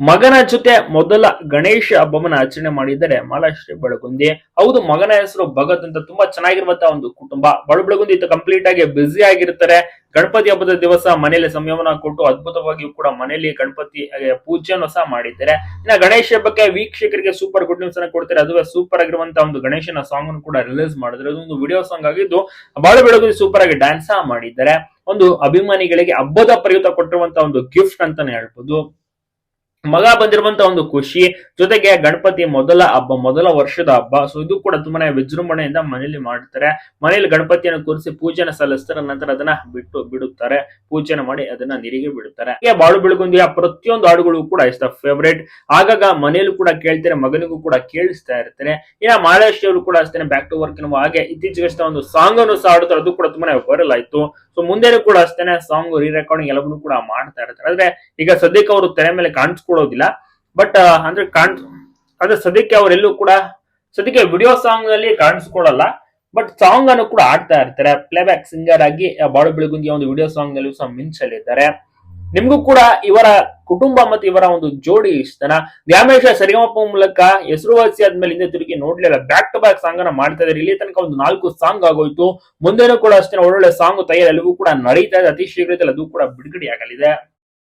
ಮಗನ ಜೊತೆ ಮೊದಲ ಗಣೇಶ ಹಬ್ಬವನ್ನ ಆಚರಣೆ ಮಾಡಿದ್ದಾರೆ ಮಾಲಾಶ್ರೀ ಬೆಳಗುಂದಿ. ಹೌದು, ಮಗನ ಹೆಸರು ಭಗತ್ ಅಂತ ತುಂಬಾ ಚೆನ್ನಾಗಿರುವಂತಹ ಒಂದು ಕುಟುಂಬ. ಬಳು ಬೆಳಗುಂದಿ ಇತ್ತು ಕಂಪ್ಲೀಟ್ ಆಗಿ ಬ್ಯುಸಿ ಆಗಿರ್ತಾರೆ. ಗಣಪತಿ ಹಬ್ಬದ ದಿವಸ ಮನೆಯಲ್ಲಿ ಸಂಯಮನ ಕೊಟ್ಟು ಅದ್ಭುತವಾಗಿಯೂ ಕೂಡ ಮನೆಯಲ್ಲಿ ಗಣಪತಿ ಪೂಜೆಯನ್ನು ಸಹ ಮಾಡಿದ್ದಾರೆ. ಇನ್ನ ಗಣೇಶ ಹಬ್ಬಕ್ಕೆ ವೀಕ್ಷಕರಿಗೆ ಸೂಪರ್ ಗುಡ್ ನ್ಯೂಸ್ ಅನ್ನ ಕೊಡ್ತಾರೆ. ಅದುವೇ ಸೂಪರ್ ಆಗಿರುವಂತಹ ಒಂದು ಗಣೇಶನ ಸಾಂಗ್ ಅನ್ನು ಕೂಡ ರಿಲೀಸ್ ಮಾಡಿದ್ರೆ ಅದೊಂದು ವಿಡಿಯೋ ಸಾಂಗ್ ಆಗಿದ್ದು ಬಾಳು ಬೆಳಗುಂದಿ ಸೂಪರ್ ಆಗಿ ಡ್ಯಾನ್ಸ್ ಸಹ ಮಾಡಿದ್ದಾರೆ. ಒಂದು ಅಭಿಮಾನಿಗಳಿಗೆ ಹಬ್ಬದ ಪ್ರಯುಕ್ತ ಕೊಟ್ಟಿರುವಂತಹ ಒಂದು ಗಿಫ್ಟ್ ಅಂತಾನೆ ಹೇಳ್ಬೋದು. ಮಗ ಬಂದಿರುವಂತ ಒಂದು ಖುಷಿ. ಜೊತೆಗೆ ಗಣಪತಿ ಮೊದಲ ಹಬ್ಬ, ಮೊದಲ ವರ್ಷದ ಹಬ್ಬ. ಸೊ ಇದು ಕೂಡ ತುಂಬಾನೇ ವಿಜೃಂಭಣೆಯಿಂದ ಮನೆಯಲ್ಲಿ ಮಾಡ್ತಾರೆ. ಮನೆಯಲ್ಲಿ ಗಣಪತಿಯನ್ನು ಕೂರಿಸಿ ಪೂಜೆನ ಸಲ್ಲಿಸ್ತಾರೆ ನಂತರ ಅದನ್ನ ಬಿಟ್ಟು ಬಿಡುತ್ತಾರೆ. ಪೂಜೆನ ಮಾಡಿ ಅದನ್ನ ನೀರಿಗೆ ಬಿಡುತ್ತಾರೆ. ಹೀಗೆ ಬಾಳು ಬೆಳಗುಂದಿಯ ಪ್ರತಿಯೊಂದು ಹಾಡುಗಳು ಕೂಡ ಇಷ್ಟ ಫೇವರೇಟ್ ಆಗಾಗ ಮನೆಯಲ್ಲೂ ಕೂಡ ಕೇಳ್ತಾರೆ, ಮಗನಿಗೂ ಕೂಡ ಕೇಳಿಸ್ತಾ ಇರ್ತಾರೆ. ಇನ್ನ ಮಹಾರಾಷ್ಟ್ರ ಕೂಡ ಅಷ್ಟೇ ಬ್ಯಾಕ್ ಟು ವರ್ಕ್ ಹಾಗೆ ಇತ್ತೀಚೆಗಷ್ಟೇ ಒಂದು ಸಾಂಗ್ ಅನ್ನು ಸಹ ಅದು ಕೂಡ ತುಂಬಾನೇ ವೈರಲ್ ಆಯ್ತು. ಸೊ ಮುಂದೆನೂ ಕೂಡ ಅಷ್ಟೇನೆ ಸಾಂಗ್ ರೀ ರೆಕಾರ್ಡಿಂಗ್ ಎಲ್ಲವನ್ನೂ ಕೂಡ ಮಾಡ್ತಾ ಇರ್ತಾರೆ. ಆದ್ರೆ ಈಗ ಸದ್ಯಕ್ಕೆ ಅವರು ತೆರೆ ಮೇಲೆ ಕಾಣಿಸ್ಕೊಳ್ಳೋದಿಲ್ಲ ಬಟ್ ಅಂದ್ರೆ ಕಾಣ್, ಅಂದ್ರೆ ಸದ್ಯಕ್ಕೆ ಅವರೆಲ್ಲೂ ಕೂಡ, ಸದ್ಯಕ್ಕೆ ವಿಡಿಯೋ ಸಾಂಗ್ನಲ್ಲಿ ಕಾಣಿಸ್ಕೊಳ್ಳಲ್ಲ ಬಟ್ ಸಾಂಗ್ ಅನ್ನು ಕೂಡ ಆಡ್ತಾ ಇರ್ತಾರೆ. ಪ್ಲೇಬ್ಯಾಕ್ ಸಿಂಗರ್ ಆಗಿ ಬಾಳು ಬೆಳಗುಂದಿಯ ಒಂದು ವಿಡಿಯೋ ಸಾಂಗ್ನಲ್ಲಿ ಸಹ ಮಿಂಚಲಿದ್ದಾರೆ ನಿಮ್ಗೂ ಕೂಡ ಇವರ ಕುಟುಂಬ ಮತ್ತು ಇವರ ಒಂದು ಜೋಡಿ ಇಷ್ಟನ ದ್ಯಾಮೇಶ ಸರಿಗಮಪ್ಪ ಮೂಲಕ ಹೆಸರುವಾಸಿ ಆದ್ಮೇಲೆ ಹಿಂದೆ ತಿರುಗಿ ನೋಡ್ಲಿಲ್ಲ. ಬ್ಯಾಕ್ ಟು ಬ್ಯಾಕ್ ಸಾಂಗ್ ಅನ್ನ ಮಾಡ್ತಾ ಇದ್ದಾರೆ. ಇಲ್ಲಿ ತನಕ ಒಂದು ನಾಲ್ಕು ಸಾಂಗ್ ಆಗೋಯ್ತು. ಮುಂದೆನೂ ಕೂಡ ಅಷ್ಟೇ ಒಳ್ಳೊಳ್ಳೆ ಸಾಂಗ್ ತಯಾರಿ ಎಲ್ಲವೂ ಕೂಡ ನಡೀತಾ ಇದೆ. ಅತಿ ಶೀಘ್ರದಲ್ಲಿ ಅದು ಕೂಡ ಬಿಡುಗಡೆ ಆಗಲಿದೆ